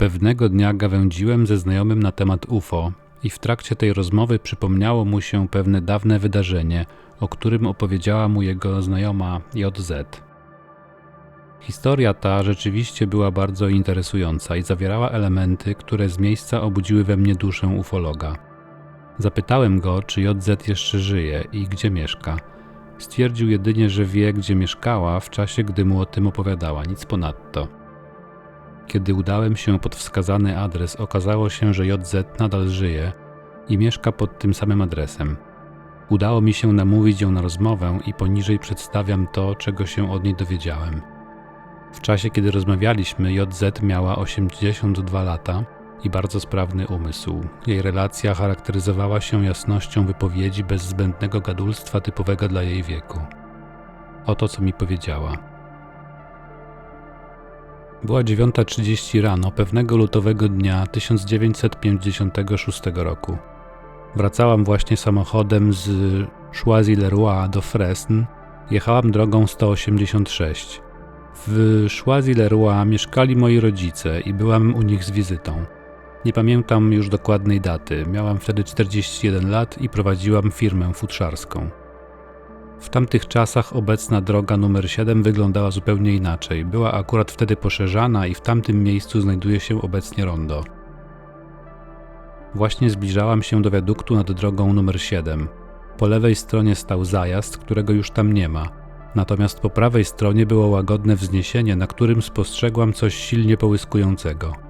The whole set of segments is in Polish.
Pewnego dnia gawędziłem ze znajomym na temat UFO i w trakcie tej rozmowy przypomniało mu się pewne dawne wydarzenie, o którym opowiedziała mu jego znajoma JZ. Historia ta rzeczywiście była bardzo interesująca i zawierała elementy, które z miejsca obudziły we mnie duszę ufologa. Zapytałem go, czy JZ jeszcze żyje i gdzie mieszka. Stwierdził jedynie, że wie, gdzie mieszkała w czasie, gdy mu o tym opowiadała, nic ponadto. Kiedy udałem się pod wskazany adres, okazało się, że JZ nadal żyje i mieszka pod tym samym adresem. Udało mi się namówić ją na rozmowę i poniżej przedstawiam to, czego się od niej dowiedziałem. W czasie, kiedy rozmawialiśmy, JZ miała 82 lata i bardzo sprawny umysł. Jej relacja charakteryzowała się jasnością wypowiedzi bez zbędnego gadulstwa typowego dla jej wieku. Oto co mi powiedziała. Była 9.30 rano pewnego lutowego dnia 1956 roku. Wracałam właśnie samochodem z Choisy-le-Roi do Fresnes. Jechałam drogą 186. W Choisy-le-Roi mieszkali moi rodzice i byłam u nich z wizytą. Nie pamiętam już dokładnej daty. Miałam wtedy 41 lat i prowadziłam firmę futrzarską. W tamtych czasach obecna droga numer 7 wyglądała zupełnie inaczej. Była akurat wtedy poszerzana i w tamtym miejscu znajduje się obecnie rondo. Właśnie zbliżałam się do wiaduktu nad drogą numer 7. Po lewej stronie stał zajazd, którego już tam nie ma. Natomiast po prawej stronie było łagodne wzniesienie, na którym spostrzegłam coś silnie połyskującego.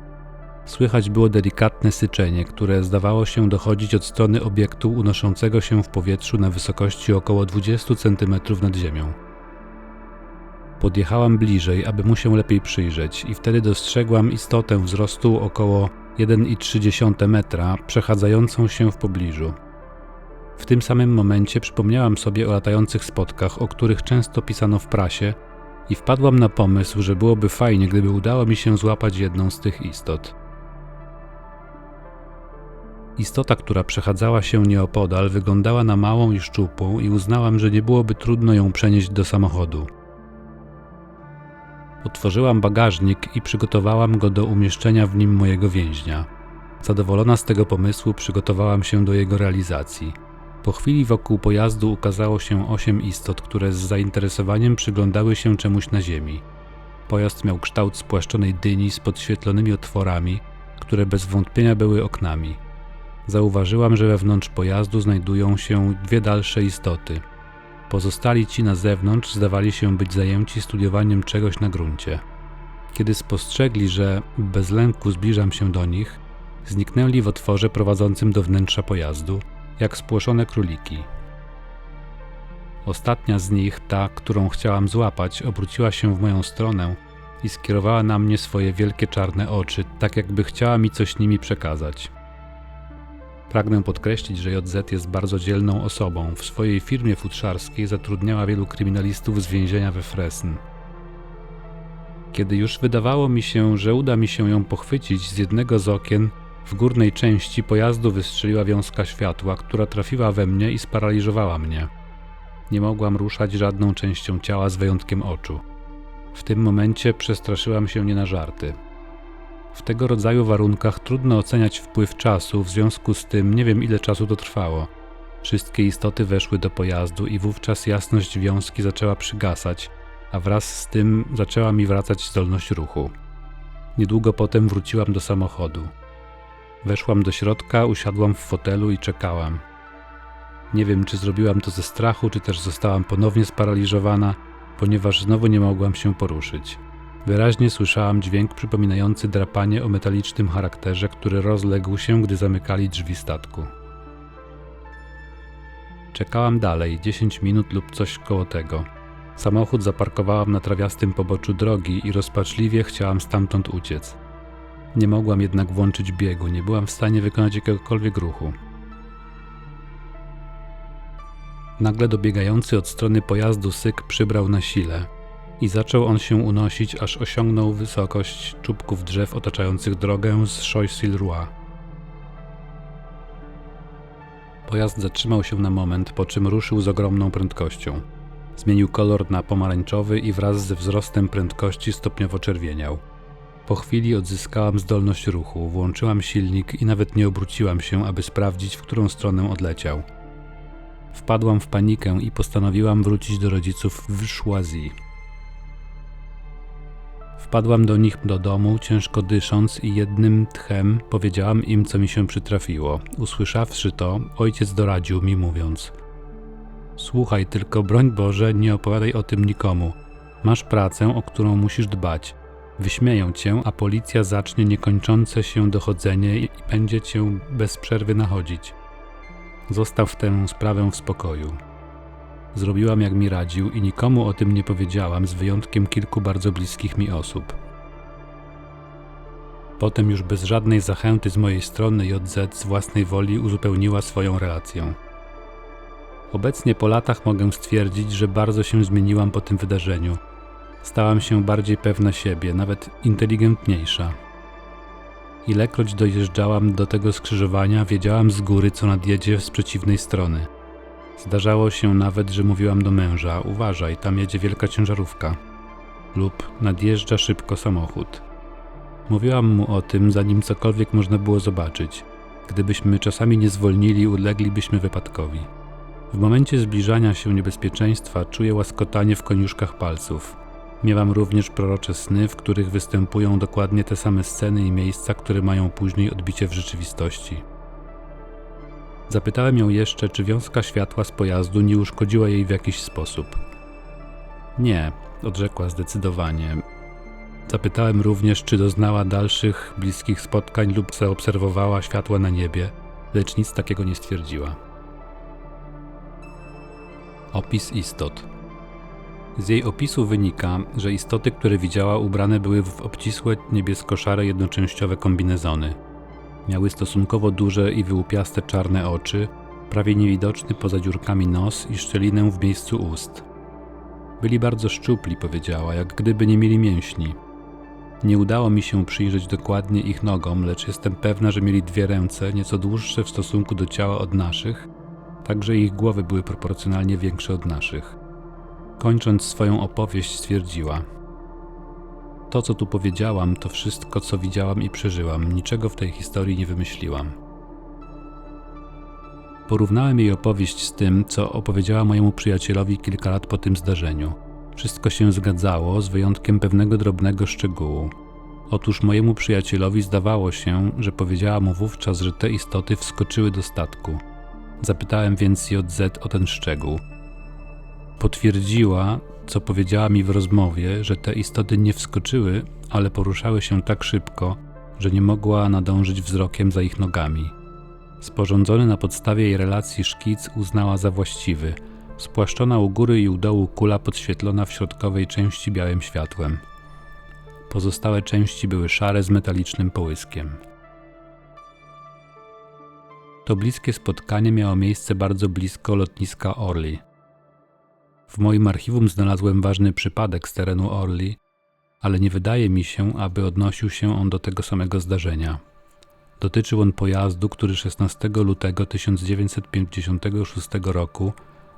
Słychać było delikatne syczenie, które zdawało się dochodzić od strony obiektu unoszącego się w powietrzu na wysokości około 20 cm nad ziemią. Podjechałam bliżej, aby mu się lepiej przyjrzeć, i wtedy dostrzegłam istotę wzrostu około 1,3 metra przechadzającą się w pobliżu. W tym samym momencie przypomniałam sobie o latających spotkach, o których często pisano w prasie, i wpadłam na pomysł, że byłoby fajnie, gdyby udało mi się złapać jedną z tych istot. Istota, która przechadzała się nieopodal, wyglądała na małą i szczupłą i uznałam, że nie byłoby trudno ją przenieść do samochodu. Otworzyłam bagażnik i przygotowałam go do umieszczenia w nim mojego więźnia. Zadowolona z tego pomysłu, przygotowałam się do jego realizacji. Po chwili wokół pojazdu ukazało się osiem istot, które z zainteresowaniem przyglądały się czemuś na ziemi. Pojazd miał kształt spłaszczonej dyni z podświetlonymi otworami, które bez wątpienia były oknami. Zauważyłam, że wewnątrz pojazdu znajdują się dwie dalsze istoty. Pozostali ci na zewnątrz zdawali się być zajęci studiowaniem czegoś na gruncie. Kiedy spostrzegli, że bez lęku zbliżam się do nich, zniknęli w otworze prowadzącym do wnętrza pojazdu, jak spłoszone króliki. Ostatnia z nich, ta, którą chciałam złapać, obróciła się w moją stronę i skierowała na mnie swoje wielkie czarne oczy, tak jakby chciała mi coś nimi przekazać. Pragnę podkreślić, że JZ jest bardzo dzielną osobą. W swojej firmie futrzarskiej zatrudniała wielu kryminalistów z więzienia we Fresn. Kiedy już wydawało mi się, że uda mi się ją pochwycić z jednego z okien, w górnej części pojazdu wystrzeliła wiązka światła, która trafiła we mnie i sparaliżowała mnie. Nie mogłam ruszać żadną częścią ciała z wyjątkiem oczu. W tym momencie przestraszyłam się nie na żarty. W tego rodzaju warunkach trudno oceniać wpływ czasu, w związku z tym nie wiem ile czasu to trwało. Wszystkie istoty weszły do pojazdu i wówczas jasność wiązki zaczęła przygasać, a wraz z tym zaczęła mi wracać zdolność ruchu. Niedługo potem wróciłam do samochodu. Weszłam do środka, usiadłam w fotelu i czekałam. Nie wiem, czy zrobiłam to ze strachu, czy też zostałam ponownie sparaliżowana, ponieważ znowu nie mogłam się poruszyć. Wyraźnie słyszałam dźwięk przypominający drapanie o metalicznym charakterze, który rozległ się, gdy zamykali drzwi statku. Czekałam dalej, 10 minut lub coś koło tego. Samochód zaparkowałam na trawiastym poboczu drogi i rozpaczliwie chciałam stamtąd uciec. Nie mogłam jednak włączyć biegu, nie byłam w stanie wykonać jakiegokolwiek ruchu. Nagle dobiegający od strony pojazdu syk przybrał na sile i zaczął on się unosić, aż osiągnął wysokość czubków drzew otaczających drogę z Choisy-le-Roi. Pojazd zatrzymał się na moment, po czym ruszył z ogromną prędkością. Zmienił kolor na pomarańczowy i wraz ze wzrostem prędkości stopniowo czerwieniał. Po chwili odzyskałam zdolność ruchu, włączyłam silnik i nawet nie obróciłam się, aby sprawdzić, w którą stronę odleciał. Wpadłam w panikę i postanowiłam wrócić do rodziców w Szłazji. Wpadłam do nich do domu, ciężko dysząc, i jednym tchem powiedziałam im, co mi się przytrafiło. Usłyszawszy to, ojciec doradził mi, mówiąc: Słuchaj, tylko broń Boże, nie opowiadaj o tym nikomu. Masz pracę, o którą musisz dbać. Wyśmieją cię, a policja zacznie niekończące się dochodzenie i będzie cię bez przerwy nachodzić. Zostaw tę sprawę w spokoju. Zrobiłam jak mi radził i nikomu o tym nie powiedziałam, z wyjątkiem kilku bardzo bliskich mi osób. Potem już bez żadnej zachęty z mojej strony JZ z własnej woli uzupełniła swoją relację. Obecnie po latach mogę stwierdzić, że bardzo się zmieniłam po tym wydarzeniu. Stałam się bardziej pewna siebie, nawet inteligentniejsza. Ilekroć dojeżdżałam do tego skrzyżowania, wiedziałam z góry, co nadjedzie z przeciwnej strony. Zdarzało się nawet, że mówiłam do męża: Uważaj, tam jedzie wielka ciężarówka. Lub nadjeżdża szybko samochód. Mówiłam mu o tym, zanim cokolwiek można było zobaczyć. Gdybyśmy czasami nie zwolnili, uleglibyśmy wypadkowi. W momencie zbliżania się niebezpieczeństwa czuję łaskotanie w koniuszkach palców. Miewam również prorocze sny, w których występują dokładnie te same sceny i miejsca, które mają później odbicie w rzeczywistości. Zapytałem ją jeszcze, czy wiązka światła z pojazdu nie uszkodziła jej w jakiś sposób. Nie, odrzekła zdecydowanie. Zapytałem również, czy doznała dalszych bliskich spotkań lub zaobserwowała światła na niebie, lecz nic takiego nie stwierdziła. Opis istot. Z jej opisu wynika, że istoty, które widziała, ubrane były w obcisłe niebiesko-szare jednoczęściowe kombinezony. Miały stosunkowo duże i wyłupiaste czarne oczy, prawie niewidoczny poza dziurkami nos i szczelinę w miejscu ust. Byli bardzo szczupli, powiedziała, jak gdyby nie mieli mięśni. Nie udało mi się przyjrzeć dokładnie ich nogom, lecz jestem pewna, że mieli dwie ręce, nieco dłuższe w stosunku do ciała od naszych, także ich głowy były proporcjonalnie większe od naszych. Kończąc swoją opowieść, stwierdziła: To, co tu powiedziałam, to wszystko, co widziałam i przeżyłam, niczego w tej historii nie wymyśliłam. Porównałem jej opowieść z tym, co opowiedziała mojemu przyjacielowi kilka lat po tym zdarzeniu. Wszystko się zgadzało, z wyjątkiem pewnego drobnego szczegółu. Otóż mojemu przyjacielowi zdawało się, że powiedziała mu wówczas, że te istoty wskoczyły do statku. Zapytałem więc JZ o ten szczegół. Potwierdziła, co powiedziała mi w rozmowie, że te istoty nie wskoczyły, ale poruszały się tak szybko, że nie mogła nadążyć wzrokiem za ich nogami. Sporządzony na podstawie jej relacji szkic uznała za właściwy, spłaszczona u góry i u dołu kula podświetlona w środkowej części białym światłem. Pozostałe części były szare z metalicznym połyskiem. To bliskie spotkanie miało miejsce bardzo blisko lotniska Orly. W moim archiwum znalazłem ważny przypadek z terenu Orly, ale nie wydaje mi się, aby odnosił się on do tego samego zdarzenia. Dotyczył on pojazdu, który 16 lutego 1956 roku,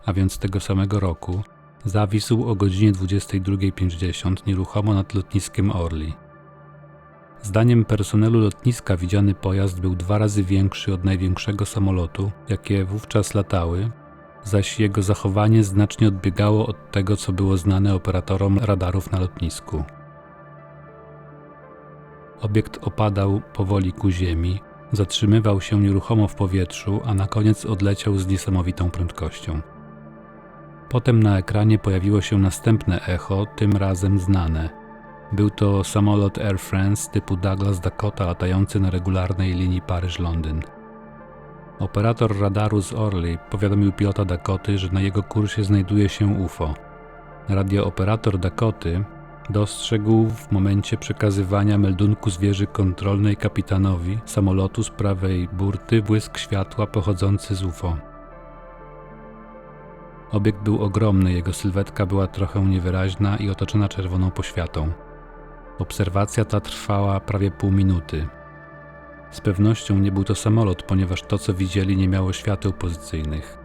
a więc tego samego roku, zawisł o godzinie 22.50 nieruchomo nad lotniskiem Orly. Zdaniem personelu lotniska widziany pojazd był dwa razy większy od największego samolotu, jakie wówczas latały, zaś jego zachowanie znacznie odbiegało od tego, co było znane operatorom radarów na lotnisku. Obiekt opadał powoli ku ziemi, zatrzymywał się nieruchomo w powietrzu, a na koniec odleciał z niesamowitą prędkością. Potem na ekranie pojawiło się następne echo, tym razem znane. Był to samolot Air France typu Douglas Dakota latający na regularnej linii Paryż-Londyn. Operator radaru z Orly powiadomił pilota Dakoty, że na jego kursie znajduje się UFO. Radiooperator Dakoty dostrzegł w momencie przekazywania meldunku z wieży kontrolnej kapitanowi samolotu z prawej burty błysk światła pochodzący z UFO. Obiekt był ogromny, jego sylwetka była trochę niewyraźna i otoczona czerwoną poświatą. Obserwacja ta trwała prawie pół minuty. Z pewnością nie był to samolot, ponieważ to, co widzieli, nie miało świateł pozycyjnych.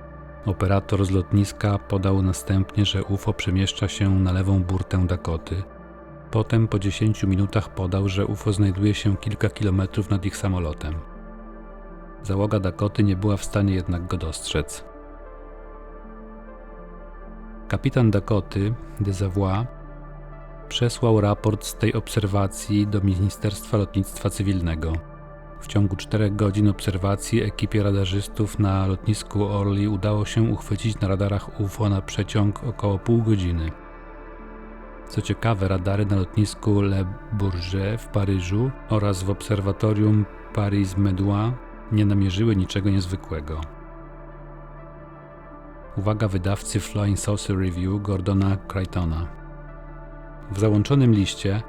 Operator z lotniska podał następnie, że UFO przemieszcza się na lewą burtę Dakoty, Potem po 10 minutach podał, że UFO znajduje się kilka kilometrów nad ich samolotem. Załoga Dakoty nie była w stanie jednak go dostrzec. Kapitan Dakoty, Desavois, przesłał raport z tej obserwacji do Ministerstwa Lotnictwa Cywilnego. W ciągu czterech godzin obserwacji ekipie radarzystów na lotnisku Orly udało się uchwycić na radarach UFO na przeciąg około pół godziny. Co ciekawe, radary na lotnisku Le Bourget w Paryżu oraz w obserwatorium Paris-Médoin nie namierzyły niczego niezwykłego. Uwaga wydawcy Flying Saucer Review Gordona Crichtona. W załączonym liście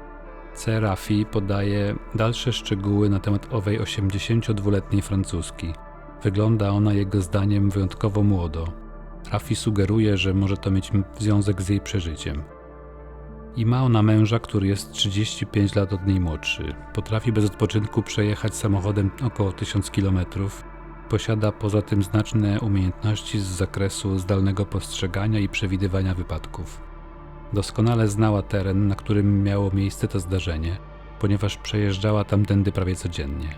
C. Raffi podaje dalsze szczegóły na temat owej 82-letniej Francuski. Wygląda ona jego zdaniem wyjątkowo młodo. Raffi sugeruje, że może to mieć związek z jej przeżyciem. I ma ona męża, który jest 35 lat od niej młodszy. Potrafi bez odpoczynku przejechać samochodem około 1000 km. Posiada poza tym znaczne umiejętności z zakresu zdalnego postrzegania i przewidywania wypadków. Doskonale znała teren, na którym miało miejsce to zdarzenie, ponieważ przejeżdżała tamtędy prawie codziennie.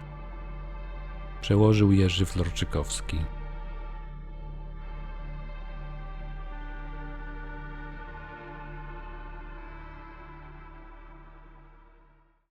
Przełożył Jerzy Florczykowski.